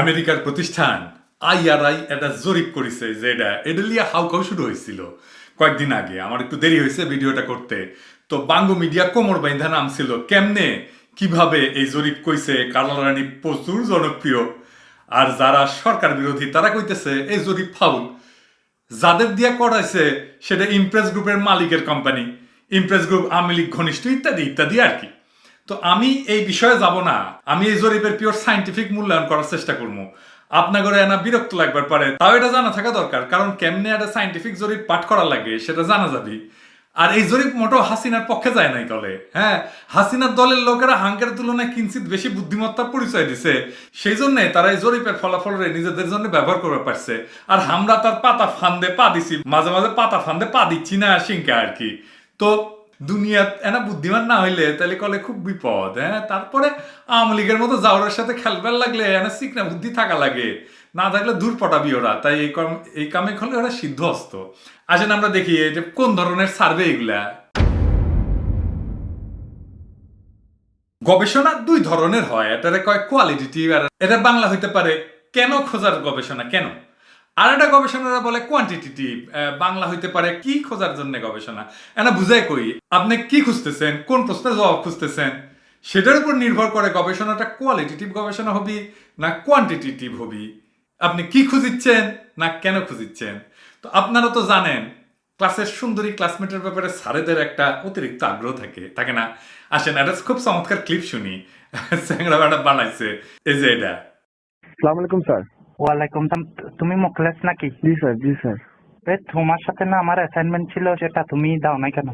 আমেরিকার প্রতিষ্ঠান আইআরআই একটা জরিপ করেছে যে এটা এটা লিয়ে হাউকাউ শুরু হয়েছিল কয়েকদিন আগে। আমার একটু দেরি হয়েছে ভিডিওটা করতে। তো বাঙ্গু মিডিয়া কোমর বাইন্ধা নাম ছিল কেমনে, কীভাবে এই জরিপ কইছে রানী প্রচুর জনপ্রিয়। আর যারা সরকার বিরোধী, তারা কইতেছে এই জরিপ ফাউল। যাদের দিয়া করাইছে সেটা ইমপ্রেস গ্রুপের মালিকের company. Impress group, Awami League, ঘনিষ্ঠ ইত্যাদি ইত্যাদি আর কি। তো আমি এই বিষয়ে যাব না। আমি এই জরিপের পিওর সাইন্টিফিক মূল্যায়ন করার চেষ্টা করব। আপনাগরে এনা বিরক্ত লাগবার পারে, তাও এটা জানা থাকা দরকার, কারণ কেমনে একটা সাইন্টিফিক জরিপ পাঠ করা লাগে সেটা জানা যাবে। আর এই জরিপ মোটো হাসিনার পক্ষে যায় নাই দলে হ্যাঁ? হাসিনার দলের লোকেরা হাঙ্কের তুলনায় কিঞ্চিত বেশি বুদ্ধিমত্তার পরিচয় দিছে। সেই জন্য তারা এই জরিপের ফলাফল নিজেদের জন্য ব্যবহার করতে পারছে। আর আমরা তার পাতা ফান্দে পা দিছি, মাঝে মাঝে পাতা ফান্দে পা দিচ্ছি না সিংকে আর কি। তো দুনিয়াত এনা বুদ্ধিমান না হইলে তাহলে কলে খুব বিপদ হ্যাঁ? তারপরে আওয়ামী লীগের মতো জাউরের সাথে খেলবার লাগলে এনা সিকনা বুদ্ধি থাকা লাগে। না থাকলে দূর পটাবি ওরা, তাই এই কম, এই কামে হলে ওরা সিদ্ধ সিদ্ধহস্ত। আসেন আমরা দেখি এটা কোন ধরনের সার্ভে এগুলা। গবেষণা দুই ধরনের হয়, এটারে কয় কোয়ালিটিটিভ আর এটা বাংলা হইতে পারে কেন খোঁজার গবেষণা, কেন? আর একটা গবেষণারা বলে কোয়ান্টিটিটিভ বাংলা হইতে পারে কি খোঁজার জন্য গবেষণা? এনা বুঝাই কই, আপনি কি খুঁজতেছেন, কোন প্রশ্নের জবাব খুঁজতেছেন? সেটার উপর নির্ভর করে গবেষণাটা কোয়ালিটিটিভ গবেষণা হবি না কোয়ান্টিটিটিভ হবি? আপনি কি খুঁজিচ্ছেন না কেন খুঁজিচ্ছেন? তো আপনারা তো জানেন, ক্লাসের সুন্দরী ক্লাসমেটের ব্যাপারে স্যারেদের একটা অতিরিক্ত আগ্রহ থাকে থাকে না? আসেন এটা খুব চমৎকার ক্লিপ শুনি। স্যাংরা বানাইছে, এই যে এটা। সালাম আলাইকুম, স্যার। ওয়ালাইকুম সালাম তুমি মুখলেস নাকি জি স্যার জি স্যার তোমার সাথে না আমার অ্যাসাইনমেন্ট ছিল সেটা তুমি দাও না কেন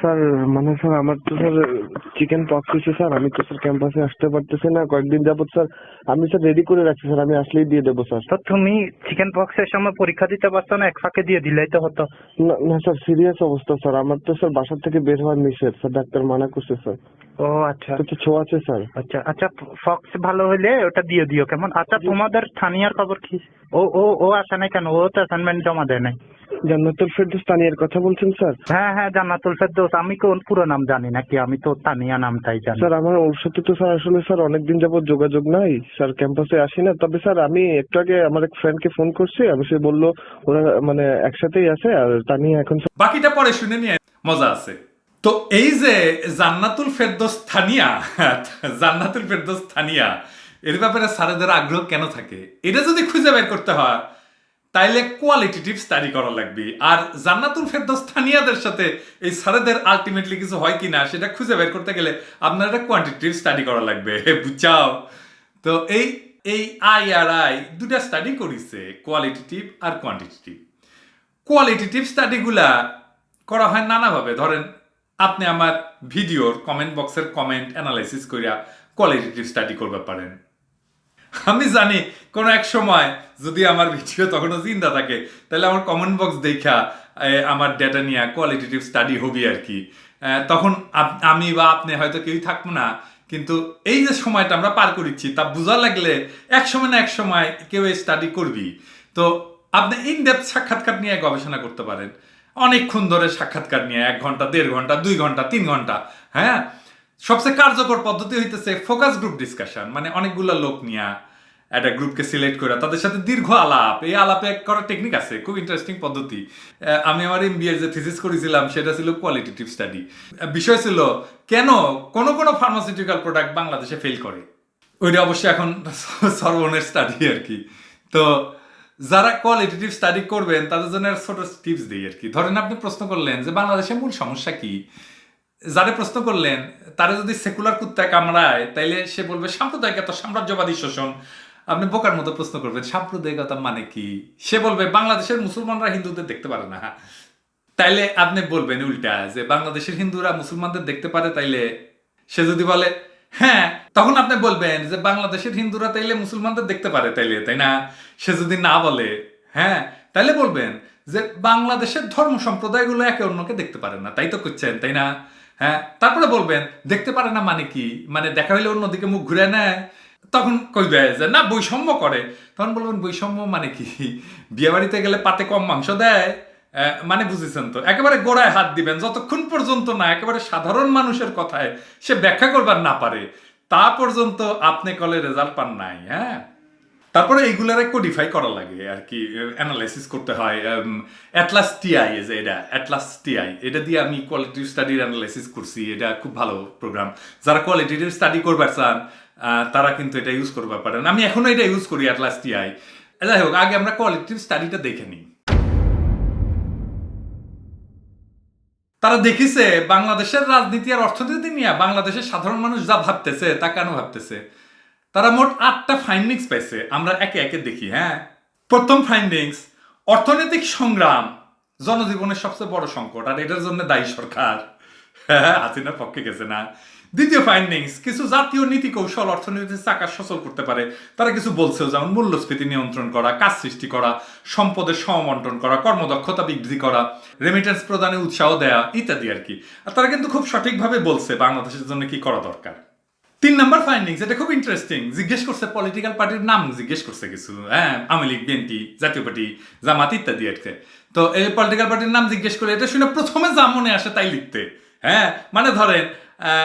স্যার মানে স্যার আমার তো স্যার চিকেন পক্স হয়েছে স্যার আমি তো স্যার ক্যাম্পাসে আসতে পারতেছি না কয়েকদিন যাবত স্যার আমি স্যার রেডি করে রাখছি স্যার আমি আসলেই দিয়ে দেবো স্যার তো তুমি চিকেন পক্সের সময় পরীক্ষা দিতে পারতো না এক ফাঁকে দিয়ে দিলেই তো হতো না না স্যার সিরিয়াস অবস্থা স্যার আমার তো স্যার বাসার থেকে বের হওয়ার নিষেধ স্যার ডাক্তার মানা করছে স্যার ও আচ্ছা। তো তো ছোঁয়া আছে স্যার। আচ্ছা আচ্ছা ফক্স ভালো হলে ওটা দিয়ে দিও কেমন? আচ্ছা তোমাদের স্থানীয় খবর কি? ও ও ও আসে নাই কেন? ও তো অ্যাসাইনমেন্ট জমা দেয় নাই। জান্নাতুল ফেরদৌস তানিয়ার কথা বলছেন স্যার? হ্যাঁ হ্যাঁ জান্নাতুল ফেরদৌস। আমি কোন পুরো নাম জানি নাকি? আমি তো তানিয়া নামটাই জানি। স্যার আমার ওর সাথে তো স্যার আসলে স্যার অনেকদিন যাবত যোগাযোগ নাই। স্যার ক্যাম্পাসে আসি না। তবে স্যার আমি একটু আগে আমার এক ফ্রেন্ডকে ফোন করছি। আমি সে বলল ওরা মানে একসাথেই আছে আর তানিয়া এখন বাকিটা পরে শুনে নিয়ে মজা আছে। তো এই যে জান্নাতুল ফেরদোস স্থানিয়া, জান্নাতুল ফেরদোস স্থানিয়া, এর ব্যাপারে স্যারেদের আগ্রহ কেন থাকে? এটা যদি খুঁজে বের করতে হয়, তাইলে কোয়ালিটিটিভ স্টাডি করা লাগবে। আর জান্নাতুল ফেরদৌস স্থানীয়দের সাথে এই স্যারেদের আলটিমেটলি কিছু হয় কিনা, সেটা খুঁজে বের করতে গেলে আপনার একটা কোয়ান্টিটিভ স্টাডি করা লাগবে। বুঝাও। তো এই এই আই আর আই দুটা স্টাডি করিছে কোয়ালিটিটিভ আর কোয়ান্টিটিভ কোয়ালিটিটিভ স্টাডিগুলা করা হয় নানাভাবে। ধরেন আপনি আমার ভিডিওর কমেন্ট বক্সের কমেন্ট অ্যানালাইসিস করিয়া কোয়ালিটিটিভ স্টাডি করতে পারেন। আমি জানি কোনো এক সময় যদি আমার ভিডিও তখনও জিন্দা থাকে, তাহলে আমার কমেন্ট বক্স দেখা আমার ডেটা নিয়ে কোয়ালিটিটিভ স্টাডি হবি আর কি। তখন আমি বা আপনি হয়তো কেউই থাকব না, কিন্তু এই যে সময়টা আমরা পার করিচ্ছি, তা বোঝা লাগলে এক সময় না এক সময় কেউ স্টাডি করবি তো আপনি ইন ডেপথ সাক্ষাৎকার নিয়ে গবেষণা করতে পারেন। অনেকক্ষণ ধরে সাক্ষাৎকার নিয়ে, এক ঘণ্টা, দেড় ঘণ্টা, দুই ঘণ্টা, তিন ঘণ্টা হ্যাঁ? সবচেয়ে কার্যকর পদ্ধতি হইতেছে ফোকাস গ্রুপ ডিসকাশন মানে অনেকগুলো লোক নিয়ে একটা গ্রুপকে সিলেক্ট করে তাদের সাথে দীর্ঘ আলাপ। এই আলাপে করার টেকনিক আছে, খুব ইন্টারেস্টিং পদ্ধতি। আমি আমার এম যে থিসিস করেছিলাম, সেটা ছিল কোয়ালিটিটিভ স্টাডি বিষয় ছিল, কেন কোন কোন ফার্মাসিউটিক্যাল প্রোডাক্ট বাংলাদেশে ফেল করে? ওইটা অবশ্যই এখন সর্বনের স্টাডি আর কি। তো যারা কোয়ালিটিটিভ স্টাডি করবেন, তাদের জন্য ছোট টিপস দিই আর কি। ধরেন আপনি প্রশ্ন করলেন যে, বাংলাদেশের মূল সমস্যা কি? যারা প্রশ্ন করলেন, তারা যদি সেকুলার কুত্তা কামড়ায়, তাইলে সে বলবে সাম্প্রদায়িকতা সাম্রাজ্যবাদী শোষণ। আপনি বোকার মতো প্রশ্ন করবেন, সাম্প্রদায়িকতা মানে কি? সে বলবে, বাংলাদেশের মুসলমানরা হিন্দুদের দেখতে পারে না। তাইলে আপনি বলবেন উল্টা, যে, বাংলাদেশের হিন্দুরা মুসলমানদের দেখতে পারে। তাইলে সে যদি বলে হ্যাঁ তখন আপনি বলবেন যে বাংলাদেশের হিন্দুরা তাইলে মুসলমানদের দেখতে পারে তাইলে, তাই না? সে যদি না বলে হ্যাঁ তাইলে বলবেন যে বাংলাদেশের ধর্ম সম্প্রদায়গুলো একে অন্যকে দেখতে পারে না, তাই তো করছেন, তাই না? হ্যাঁ তারপরে বলবেন, দেখতে পারে না মানে কি? মানে দেখা হইলে অন্যদিকে মুখ ঘুরে নেয়। তখন কইবে যে না, বৈষম্য করে। তখন বলবেন, বৈষম্য মানে কি? বিয়ে বাড়িতে গেলে পাতে কম মাংস দেয়। মানে বুঝেছেন তো? একেবারে গোড়ায় হাত দিবেন, যতক্ষণ পর্যন্ত না, একেবারে সাধারণ মানুষের কথায় সে ব্যাখ্যা করবার না পারে, তা পর্যন্ত আপনি কলে রেজাল্ট পান নাই হ্যাঁ? তারপরে এইগুলারে কোডিফাই করা লাগে আর কি অ্যানালাইসিস করতে হয় অ্যাটলাস টিআই যে এটা অ্যাটলাস টিআই এটা দিয়ে আমি কোয়ালিটিভ স্টাডির অ্যানালাইসিস করছি, এটা খুব ভালো প্রোগ্রাম যারা কোয়ালিটিভ স্টাডি করবার চান তারা কিন্তু এটা ইউজ করবার পারেন। আমি এখনও এটা ইউজ করি অ্যাটলাস টিআই যাই হোক, আগে আমরা কোয়ালিটিভ স্টাডিটা দেখে নিই। তারা দেখিছে, বাংলাদেশের রাজনীতি আর অর্থনীতি নিয়ে বাংলাদেশের সাধারণ মানুষ যা ভাবতেছে, তা কেন ভাবতেছে? তারা মোট আটটা ফাইন্ডিংস পাইছে, আমরা একে একে দেখি হ্যাঁ? প্রথম ফাইন্ডিংস অর্থনৈতিক সংগ্রাম, জনজীবনের সবচেয়ে বড় সংকট, আর এটার জন্য দায়ী সরকার। হাসিনার পক্ষে গেছে না। দ্বিতীয় ফাইন্ডিংস কিছু জাতীয় নীতি কৌশল অর্থনীতির চাকা সচল করতে পারে। তারা কিছু বলছেও, যেমন মূল্যস্ফীতি নিয়ন্ত্রণ করা, কাজ সৃষ্টি করা, সম্পদের সমবন্টন করা, কর্মদক্ষতা বৃদ্ধি করা রেমিটেন্স প্রদানে উৎসাহ দেয়া ইত্যাদি আর কি। আর তারা কিন্তু খুব সঠিকভাবে বলছে বাংলাদেশের জন্য কি করা দরকার। তিন নাম্বার ফাইন্ডিংস এটা খুব ইন্টারেস্টিং জিজ্ঞেস করছে পলিটিক্যাল পার্টির নাম জিজ্ঞেস করছে কিছু হ্যাঁ আওয়ামী লীগ, বিএনপি, জাতীয় পার্টি, জামাত ইত্যাদি আর কি। তো এই পলিটিক্যাল পার্টির নাম জিজ্ঞেস করে এটা শুনে প্রথমে যা মনে আসে তাই লিখতে। হ্যাঁ মানে ধরেন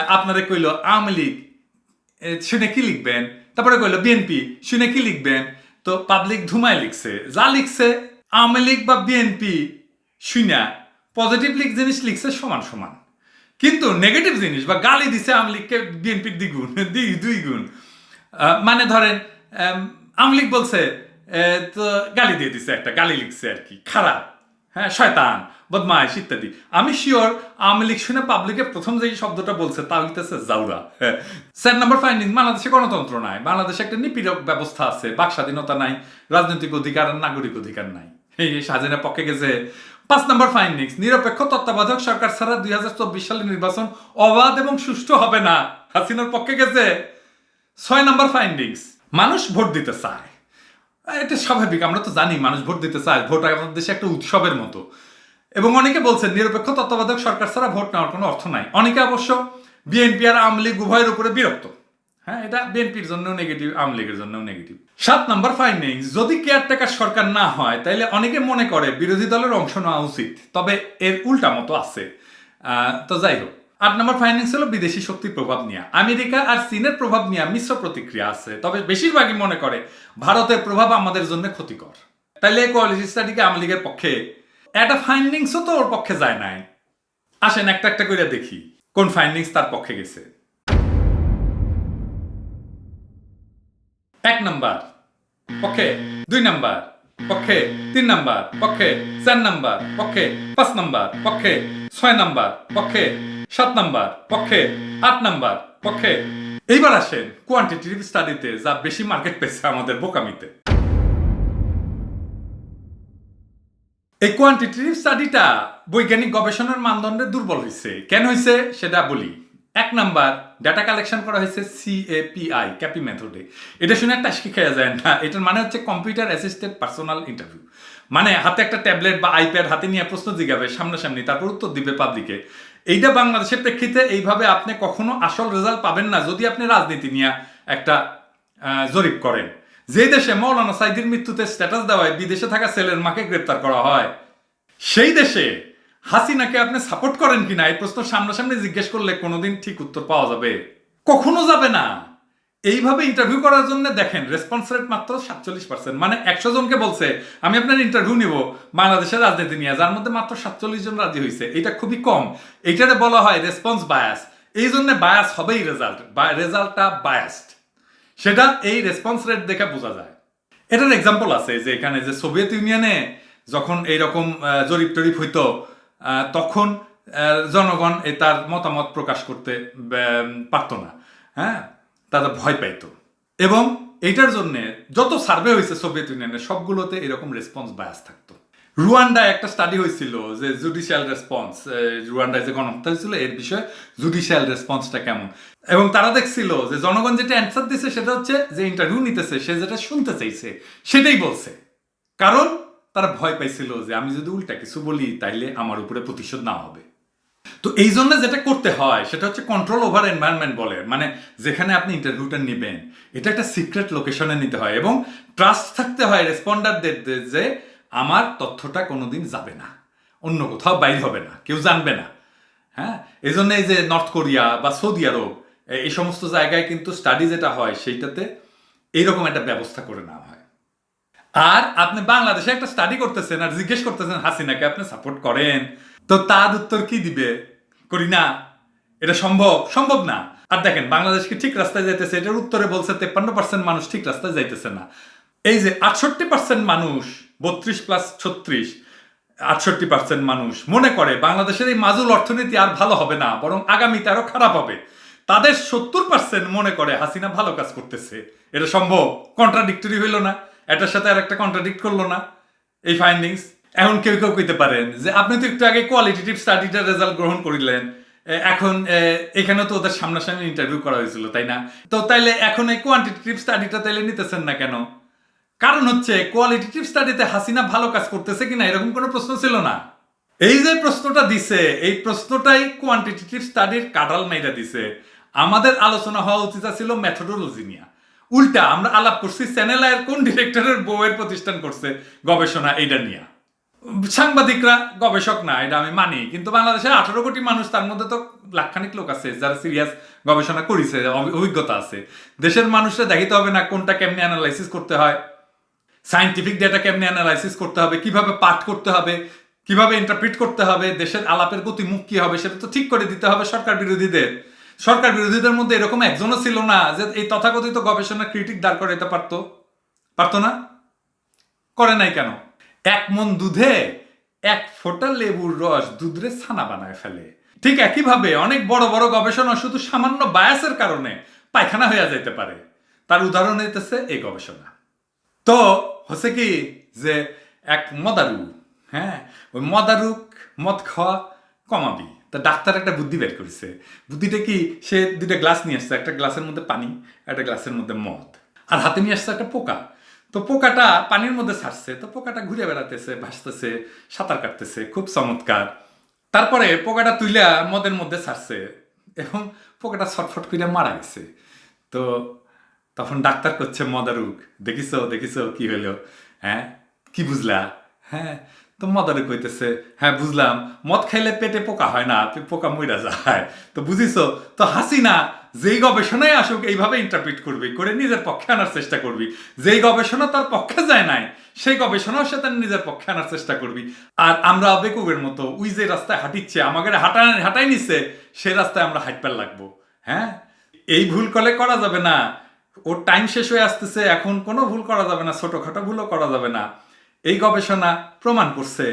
আপনারে কইলো আওয়ামী লীগ শুনে কি লিখবেন? তারপরে কইলো বিএনপি, শুনে কি লিখবেন? তো পাবলিক ধুমায় লিখছে, যা লিখছে আওয়ামী লীগ বা বিএনপি শুনা পজিটিভ লিখ জিনিস লিখছে সমান সমান। কিন্তু নেগেটিভ জিনিস বা গালি দিছে আওয়ামী লীগকে বিএনপির দ্বিগুণ দ্বি- দুই গুণ। মানে ধরেন আওয়ামী লীগ বলছে তো গালি দিয়ে দিছে একটা, গালি লিখছে আর কি, খারাপ। হ্যাঁ শয়তান, বদমাইশ ইত্যাদি। আমি শিওর আওয়ামী লীগ শুনে পাবলিকে প্রথম যে শব্দটা বলছে তা হইতেছে জাউরা। স্যার নাম্বার ফাইন্ডিং, বাংলাদেশে গণতন্ত্র নাই। বাংলাদেশে একটা নিপীড়ক ব্যবস্থা আছে, বাক স্বাধীনতা নাই, রাজনৈতিক অধিকার আর নাগরিক অধিকার নাই। এই স্বাধীনের পক্ষে গেছে। পাঁচ নম্বর ফাইন্ডিংস, নিরপেক্ষ তত্ত্বাবধায়ক সরকার ছাড়া দুই সালের নির্বাচন অবাধ এবং সুষ্ঠু হবে না। হাসিনার পক্ষে গেছে। ছয় নম্বর ফাইন্ডিংস, মানুষ ভোট দিতে চায়। এটা স্বাভাবিক, আমরা তো জানি মানুষ ভোট দিতে চায়। ভোট আমাদের দেশে একটা উৎসবের মতো। এবং অনেকে বলছেন, নিরপেক্ষ তত্ত্বাবধায়ক সরকার ছাড়া ভোট নেওয়ার কোনো অর্থ নাই। অনেকে অবশ্য বিএনপি আর আওয়ামী লীগ উভয়ের উপরে বিরক্ত। হ্যাঁ এটা বিএনপির জন্যও নেগেটিভ আওয়ামী লীগের জন্যও নেগেটিভ সাত নম্বর ফাইন্ডিংস যদি কেয়ারটেকার সরকার না হয়, তাইলে অনেকে মনে করে বিরোধী দলের অংশ নেওয়া উচিত। তবে এর উল্টা মতো আছে। তো যাই হোক। আট নম্বর ফাইন্ডিংস হলো বিদেশি শক্তির প্রভাব নিয়ে। আমেরিকা আর চীনের প্রভাব নিয়ে মিশ্র প্রতিক্রিয়া আছে, তবে বেশিরভাগই মনে করে ভারতের প্রভাব আমাদের জন্য ক্ষতিকর। তাইলে কোয়ালিটি স্টাডিকে আওয়ামী লীগের পক্ষে? একটা ফাইন্ডিংসও তো ওর পক্ষে যায় নাই। আসেন একটা একটা করে দেখি, কোন ফাইন্ডিংস তার পক্ষে গেছে? এক নাম্বার, পক্ষে। দুই নাম্বার, পক্ষে। তিন নাম্বার, পক্ষে। চার নাম্বার, পক্ষে। পাঁচ নাম্বার, পক্ষে। ছয় নাম্বার, পক্ষে। সাত নাম্বার, পক্ষে আট নাম্বার, পক্ষে। এইবার আসেন কোয়ান্টিটিভ স্টাডিতে যা বেশি মার্কেট পেয়েছে আমাদের বোকামিতে। এই কোয়ান্টিটিভ স্টাডিটা বৈজ্ঞানিক গবেষণার মানদণ্ডে দুর্বল হয়েছে কেন হয়েছে সেটা বলি। এক নাম্বার ডাটা কালেকশন করা হয়েছে সিএপিআই ক্যাপি মেথডে এটা শুনে একটা শিখে যায় না। এটার মানে হচ্ছে কম্পিউটার অ্যাসিস্টেড পার্সোনাল ইন্টারভিউ মানে হাতে একটা ট্যাবলেট বা আইপ্যাড হাতে নিয়ে প্রশ্ন জিগাবে, সামনাসামনি, তারপর উত্তর দিবে পাবলিকে এইটা বাংলাদেশের প্রেক্ষিতে এইভাবে আপনি কখনো আসল রেজাল্ট পাবেন না যদি আপনি রাজনীতি নিয়ে একটা জরিপ করেন। যে দেশে মৌলানা সাইদির মৃত্যুতে স্ট্যাটাস দেওয়ায় বিদেশে থাকা ছেলের মাকে গ্রেপ্তার করা হয়, সেই দেশে হাসিনাকে আপনি সাপোর্ট করেন কিনা, এই প্রশ্ন সামনাসামনি জিজ্ঞেস করলে কোনোদিন ঠিক উত্তর পাওয়া যাবে। কখনো যাবে না। এইভাবে ইন্টারভিউ করার জন্য দেখেন রেসপন্স রেট মাত্র সাতচল্লিশ পার্সেন্ট মানে একশো জনকে বলছে, আমি আপনার ইন্টারভিউ নিব বাংলাদেশের রাজনীতি নিয়ে। যার মধ্যে মাত্র সাতচল্লিশ জন রাজি হয়েছে এটা খুবই কম। এইটারে বলা হয় রেসপন্স বায়াস এই জন্য বায়াস হবেই রেজাল্ট বা রেজাল্টটা বায়াসড সেটা এই রেসপন্স রেট দেখে বোঝা যায়। এটার এক্সাম্পল আছে যে এখানে যে সোভিয়েত ইউনিয়নে যখন এইরকম জরিপ টরিপ হইতো তখন জনগণ এ তার মতামত প্রকাশ করতে পারতো না। হ্যাঁ? তারা ভয় পাইতো। এবং এইটার জন্য যত সার্ভে হয়েছে সোভিয়েত ইউনিয়নে সবগুলোতে এরকম রেসপন্স বায়াস থাকতো। রুয়ান্ডায় একটা স্টাডি হয়েছিল যে জুডিশিয়াল রেসপন্স রুয়ান্ডায় যে গণহত্যা হয়েছিল এর বিষয়ে জুডিশিয়াল রেসপন্সটা কেমন? এবং তারা দেখছিল যে জনগণ যেটা অ্যান্সার দিছে সেটা হচ্ছে যে ইন্টারভিউ নিতেছে, সে যেটা শুনতে চাইছে, সেটাই বলছে। কারণ তারা ভয় পাইছিল যে আমি যদি উল্টা কিছু বলি, তাইলে আমার উপরে প্রতিশোধ না হবে। তো এই জন্য যেটা করতে হয়, সেটা হচ্ছে কন্ট্রোল ওভার এনভায়রনমেন্ট বলে। মানে যেখানে আপনি ইন্টারভিউটা নেবেন, এটা একটা সিক্রেট লোকেশনে নিতে হয় এবং ট্রাস্ট থাকতে হয় রেসপন্ডারদের যে আমার তথ্যটা কোনোদিন যাবে না। অন্য কোথাও বাইর হবে না, কেউ জানবে না। হ্যাঁ? এই জন্য এই যে নর্থ কোরিয়া বা সৌদি আরব এই সমস্ত জায়গায় কিন্তু স্টাডি যেটা হয়, সেইটাতে এইরকম একটা ব্যবস্থা করে নেওয়া আর আপনি বাংলাদেশে একটা স্টাডি করতেছেন আর জিজ্ঞেস করতেছেন, হাসিনাকে আপনি সাপোর্ট করেন? তো তার উত্তর কি দিবে? করি না। এটা সম্ভব? সম্ভব না। আর দেখেন বাংলাদেশকে ঠিক রাস্তায় যাইতেছে? এটার উত্তরে বলছে তেপ্পান্ন পার্সেন্ট মানুষ ঠিক রাস্তায় যাইতেছে না। এই যে আটষট্টি পার্সেন্ট মানুষ, বত্রিশ প্লাস ছত্রিশ, আটষট্টি পার্সেন্ট মানুষ মনে করে বাংলাদেশের এই মাজুল অর্থনীতি আর ভালো হবে না, বরং আগামীতে আরও খারাপ হবে। তাদের সত্তর পার্সেন্ট মনে করে হাসিনা ভালো কাজ করতেছে। এটা সম্ভব? কন্ট্রাডিক্টরি হইল না। একটার সাথে আর একটা কন্ট্রাডিক্ট করল না এই ফাইন্ডিংস এখন কেউ কেউ কইতে পারেন যে, আপনি তো একটু আগে কোয়ালিটেটিভ স্টাডিটার রেজাল্ট গ্রহণ করিলেন। এখন এখানে তো ওদের সামনাসামনি ইন্টারভিউ করা হয়েছিল, তাই না? তো তাইলে এখন এই কোয়ান্টিটেটিভ স্টাডিটা তাইলে নিতেছেন না কেন? কারণ হচ্ছে কোয়ালিটেটিভ স্টাডিতে হাসিনা ভালো কাজ করতেছে কিনা এরকম কোনো প্রশ্ন ছিল না। এই যে প্রশ্নটা দিছে, এই প্রশ্নটাই কোয়ান্টিটেটিভ স্টাডির কাটাল মাইরা দিছে। আমাদের আলোচনা হওয়া উচিত ছিল মেথোডোলজি নিয়ে। উল্টা আমরা আলাপ করছি চ্যানেল আয়ের কোন ডিরেক্টরের বউয়ের প্রতিষ্ঠান করছে গবেষণা এইটা নিয়ে। সাংবাদিকরা গবেষক না এটা আমি মানি, কিন্তু বাংলাদেশে আঠারো কোটি মানুষ, তার মধ্যে তো লাখখানিক লোক আছে যারা সিরিয়াস গবেষণা করেছে অভিজ্ঞতা আছে। দেশের মানুষরা দেখিতে হবে না কোনটা কেমনি অ্যানালাইসিস করতে হয় সাইন্টিফিক ডেটা কেমনি অ্যানালাইসিস করতে হবে, কীভাবে পাঠ করতে হবে, কীভাবে ইন্টারপ্রিট করতে হবে, দেশের আলাপের গতি মুখ কি হবে, সেটা তো ঠিক করে দিতে হবে সরকার বিরোধীদের। সরকার বিরোধীদের মধ্যে এরকম একজনও ছিল না যে এই তথাকথিত গবেষণা ক্রিটিক দাঁড় করাইতে পারতো। পারতো না? করে নাই কেন? এক মন দুধে এক ফোঁটা লেবুর রস দুধরে ছানা বানায় ফেলে। ঠিক একইভাবে অনেক বড় বড় গবেষণা শুধু সামান্য বায়াসের কারণে পায়খানা হয়ে যেতে পারে। তার উদাহরণ হইতেছে এই গবেষণা। তো হচ্ছে কি যে এক মদারু হ্যাঁ? ওই মদারুক মদ খাওয়া কমাবি। তা ডাক্তার একটা বুদ্ধি বের করেছে। বুদ্ধিটা কি? সে দুইটা গ্লাস নিয়ে আসছে, একটা গ্লাসের মধ্যে পানি একটা গ্লাসের মধ্যে মদ। আর হাতে নিয়ে আসছে একটা পোকা। তো পোকাটা পানির মধ্যে ছাড়ছে, তো পোকাটা ঘুরে বেড়াতেছে, ভাসতেছে, সাঁতার কাটতেছে, খুব চমৎকার। তারপরে পোকাটা তুইলা মদের মধ্যে ছাড়ছে এবং পোকাটা ছটফট করে মারা গেছে। তো তখন ডাক্তার করছে মদারুক দেখিছো দেখিছো কি হলো হ্যাঁ? কি বুঝলা? হ্যাঁ? তো মদারুক কইতেছে হ্যাঁ বুঝলাম। মদ খাইলে পেটে পোকা হয় না পোকা মইরা যায়। তো বুঝিছো? তো হাসিনা যেই গবেষণায় আসুক এইভাবে ইন্টারপ্রিট করবি, করে নিজের পক্ষে আনার চেষ্টা করবি। যেই গবেষণা তার পক্ষে যায় নাই, সেই গবেষণাও সে তার নিজের পক্ষে আনার চেষ্টা করবি। আর আমরা বেকুবের মতো উই যে রাস্তায় হাঁটিচ্ছে, আমাকে হাঁটাই হাঁটাই নিচ্ছে সেই রাস্তায় আমরা হাঁটবার লাগবো। হ্যাঁ? এই ভুল করলে করা যাবে না। ওর টাইম শেষ হয়ে আসতেছে, এখন কোনো ভুল করা যাবে না, ছোটখাটো ভুলও করা যাবে না। এই গবেষণা প্রমাণ করছে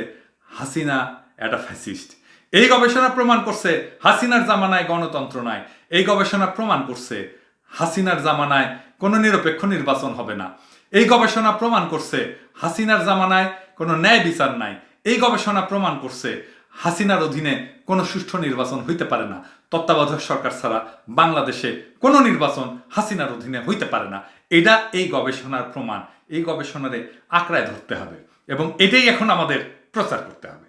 হাসিনা একটা ফ্যাসিস্ট এই গবেষণা প্রমাণ করছে হাসিনার জামানায় গণতন্ত্র নাই। এই গবেষণা প্রমাণ করছে হাসিনার জামানায় কোনো নিরপেক্ষ নির্বাচন হবে না। এই গবেষণা প্রমাণ করছে হাসিনার জামানায় কোনো ন্যায় বিচার নাই। এই গবেষণা প্রমাণ করছে হাসিনার অধীনে কোনো সুষ্ঠু নির্বাচন হইতে পারে না। তত্ত্বাবধায়ক সরকার ছাড়া বাংলাদেশে কোনো নির্বাচন হাসিনার অধীনে হইতে পারে না। এটা এই গবেষণার প্রমাণ। এই গবেষণারে আঁকড়ায় ধরতে হবে এবং এটাই এখন আমাদের প্রচার করতে হবে।